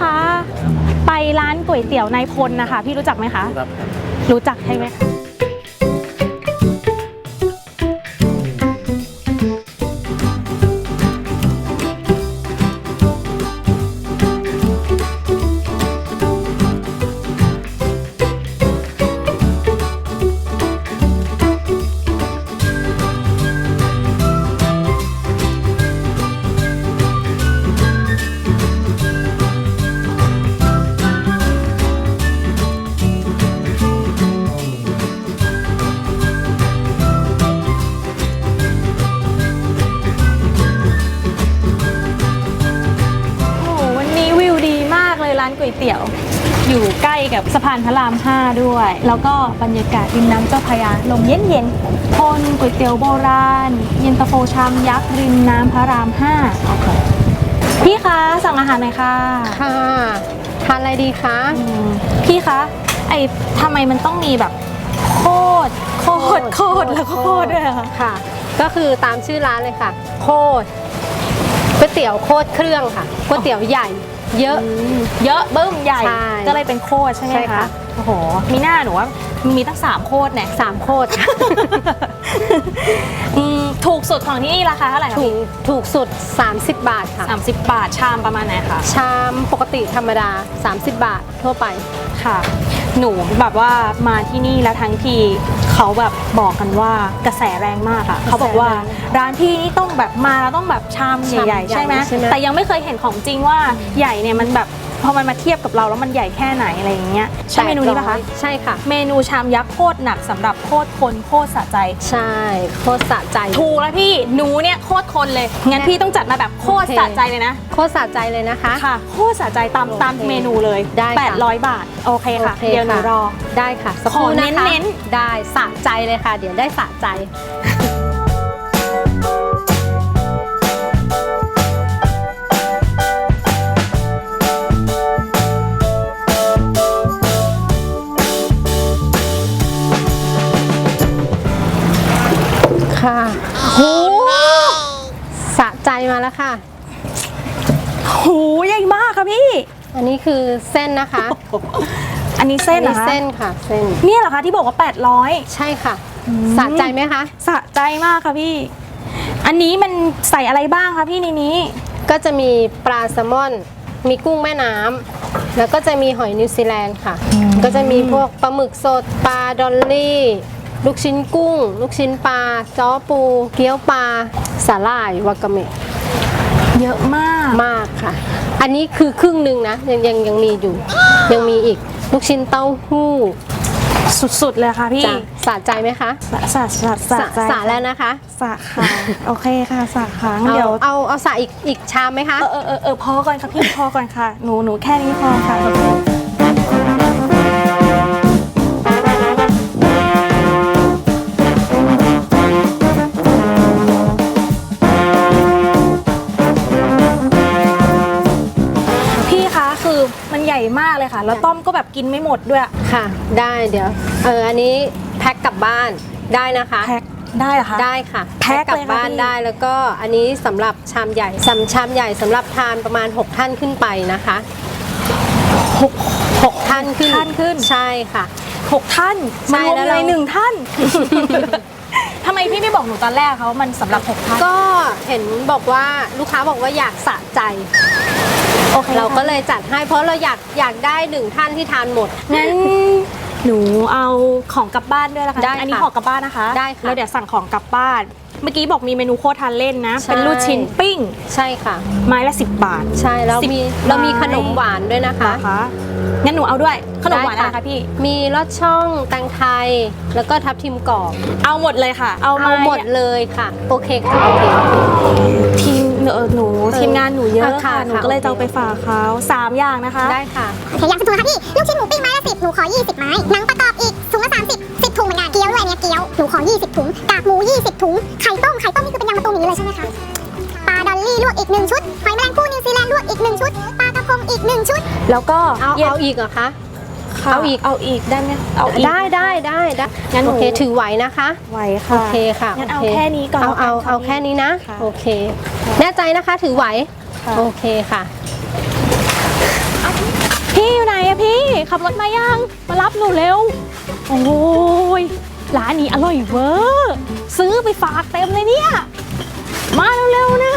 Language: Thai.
คะ ไปร้านก๋วยเตี๋ยวนายพลนะคะ พี่รู้จักไหมคะครับรู้จักใช่ไหมคะากเลยร้านก๋วยเตี๋ยว อยู่ใกล้กับสะพานพระราม 5 ด้วย แล้วก็บรรยากาศริมน้ำเจ้าพระยาลมเย็นๆคนก๋วยเตี๋ยวโบราณ เย็นตาโฟชามยักษ์ริมน้ำพระราม 5 พี่คะสั่งอาหารหน่อยค่ะ ค่ะทานอะไรดีคะอืมพี่คะไอ้ทำไมมันต้องมีแบบโคตรโคตรโคตรแล้วก็โคตรด้วยอะคะค่ะ ก็คือตามชื่อร้านเลยค่ะ โคตรก๋วยเตี๋ยวโคตรเครื่องค่ะก๋วยเตี๋ยวใหญ่ เยอะ เยอะบึ้มใหญ่ ใช่ก็เลยเป็นโคตรใช่ไหมใช่คะค่ะ โอ้โห มีหน้าหนูว่ามีตั้งสามโคตรเนี่ยสามโคตร อืมถูกสุดของที่นี่ราคาเท่าไหร่คะถูพี่กถูกสุด 30 บาทค่ะ สามสิบบาทชามประมาณไหนคะชามปกติธรรมดา 30 บาททั่วไป ค่ะ หนูแบบว่ามาที่นี่แล้วทั้งที เขาแบบบอกกันว่ากระแสแรงมากอะเขาบอกว่าร้านพี่นี่ต้องแบบมาแล้วต้องแบบชามใหญ่ๆใช่ไหมใช่ไหมแต่ยังไม่เคยเห็นของจริงว่าใหญ่เนี่ยมันแบบ พอมันมาเทียบกับเราแล้วมันใหญ่แค่ไหนอะไรอย่างเงี้ยใช่เมนูนี้ปะคะใช่ค่ะ เมนูชามยักษ์โคตรหนักสำหรับโคตรคนโคตรสะใจ ใช่โคตรสะใจ ถูกแล้วพี่หนูเนี่ยโคตรคนเลยงั้นพี่ต้องจัดมาแบบโคตรโอเคสะใจเลยนะ โคตรสะใจเลยนะคะค่ะโคตรสะใจตามโอเคตามเมนูเลยได้ค่ะ800 บาทโอเคค่ะโอเคเดี๋ยวหนูค่ะรอได้ค่ะสักขอครู่นะคะเน้นได้สะใจเลยค่ะ เดี๋ยวได้สะใจ มาแล้วค่ะหูใหญ่มากค่ะพี่ อันนี้คือเส้นนะคะอันนี้เส้นเหรออัคะเส้นค่ะ เส้น เนี่ยเหรอคะที่บอกว่า 800 ใช่ค่ะอืมสะใจไหมคะ สะใจมากค่ะพี่ อันนี้มันใส่อะไรบ้างคะพี่ในนี้ ก็จะมีปลาแซลมอน มีกุ้งแม่น้ำแล้วก็จะมีหอยนิวซีแลนด์ค่ะ ก็จะมีพวกปลาหมึกสดปลาดอลลี่ ลูกชิ้นกุ้ง ลูกชิ้นปลาจ้อปู เกี๊ยวปลาสาหร่ายวากาเมะ เยอะมาก มากค่ะ อันนี้คือครึ่งหนึ่งนะ ยังยังยังมีอยู่ ยังมีอีกลูกชิ้นเต้าหู้สุดๆเลยค่ะพี่จ้ะสะใจไหมคะสะสะสะสะใจสะแล้วนะคะ สะค่ะ โอเคค่ะสะค่ะงั้นเอาเดี๋ยว เอาเอาสะอีกอีกชามไหมคะ เออเออเออเออพอก่อนค่ะพี่ พอก่อนค่ะ หนูหนูแค่นี้พอค่ะ มันใหญ่มากเลยค่ะ แล้วต้อมก็แบบกินไม่หมดด้วยค่ะ ได้เดี๋ยว เอออันนี้แพ็คกลับบ้านได้นะคะแพ็คได้เหรอคะได้ค่ะแพ็คกลัเลยค่ะบ้านพี่ได้แล้วก็อันนี้สำหรับชามใหญ่สำชามใหญ่สำหรับทานประมาณ 6 ท่านขึ้นไปนะคะหก6ท่านขึ้นท่านขึ้นใช่ค่ะหกท่านใช่มารวมแล้วในเราหนึ่งท่านทำไมพี่ไม่บอกหนูตอนแรกคะว่ามันสำหรับหกท่านก็เห็นบอกว่าลูกค้าบอกว่าอยากสะใจ โอเค เราก็ค่ะเลยจัดให้เพราะเราอยากอยากได้หนึ่งท่านที่ทานหมด งั้นหนูเอาของกลับบ้านด้วยละกันได้ค่ะอันนี้ของกลับบ้านนะคะได้ค่ะแล้วเดี๋ยวสั่งของกลับบ้าน เมื่อกี้บอกมีเมนูโคตรทานเล่นนะ ใช่ เป็นลูกชิ้นปิ้ง ใช่ค่ะ ไม้ละ 10 บาท ใช่แล้วสิบมีไม้เรามีขนมหวานด้วยนะคะ นะคะ งั้นหนูเอาด้วย ขนมหวานอะไรคะพี่ มีลอดช่องแตงไทย แล้วก็ทับทิมกรอบ เอาหมดเลยค่ะ เอาเอามาหมดเลยค่ะ โอเคค่ะโอเค ทีมเออหนูทีมงานหนูเยอะเออค่ะค่ะหนูค่ะก็เลยโอเคจะเอาไปฝากเขาสามอย่างนะคะได้ค่ะโอเคอย่างสุดค่ะพี่ ลูกชิ้นหมูปิ้งไม้ละสิบหนูขอ 20 ไม้ หนังประกอบอีกถุงละ 30 10 ถุงเหมือนกัน เกี๊ยวด้วยเนี่ยเกี๊ยว หนูขอ 20 ถุง กากหมู 20 ถุง ไข่ต้ม ไข่ต้มนี่คือเป็นยำมะตูมอย่างนี้เลยใช่ไหมคะป ลาดอลลี่ลวกอีก1ชุด หอยแมลงภู่นิวซีแลนด์ลวกอีก1ชุด ปลากระพงอีก1ชุด แล้วก็เอาย็น เอาอีกเหรอคะ ค่ะเอาอีก เอาอีกได้ไหมเอาอีก ได้ได้ได้ได้งั้นหนูโอเคถือไหวนะคะ ไหวโอค่ะเคค่ะงั้นเอาโแค่นี้ก่อนเอาเอาแล้วกันค่ะเอาแค่นี้นะ ค่ะ โอเค แน่ใจนะคะถือไหว ค่ะโอเคค่ะเอาพี่อยู่ไหนอะพี่ ขับรถมายัง มารับหนูเร็ว โอ้ยร้านนี้อร่อยเวอร์ ซื้อไปฝากเต็มเลยเนี่ย มาเร็วๆนะ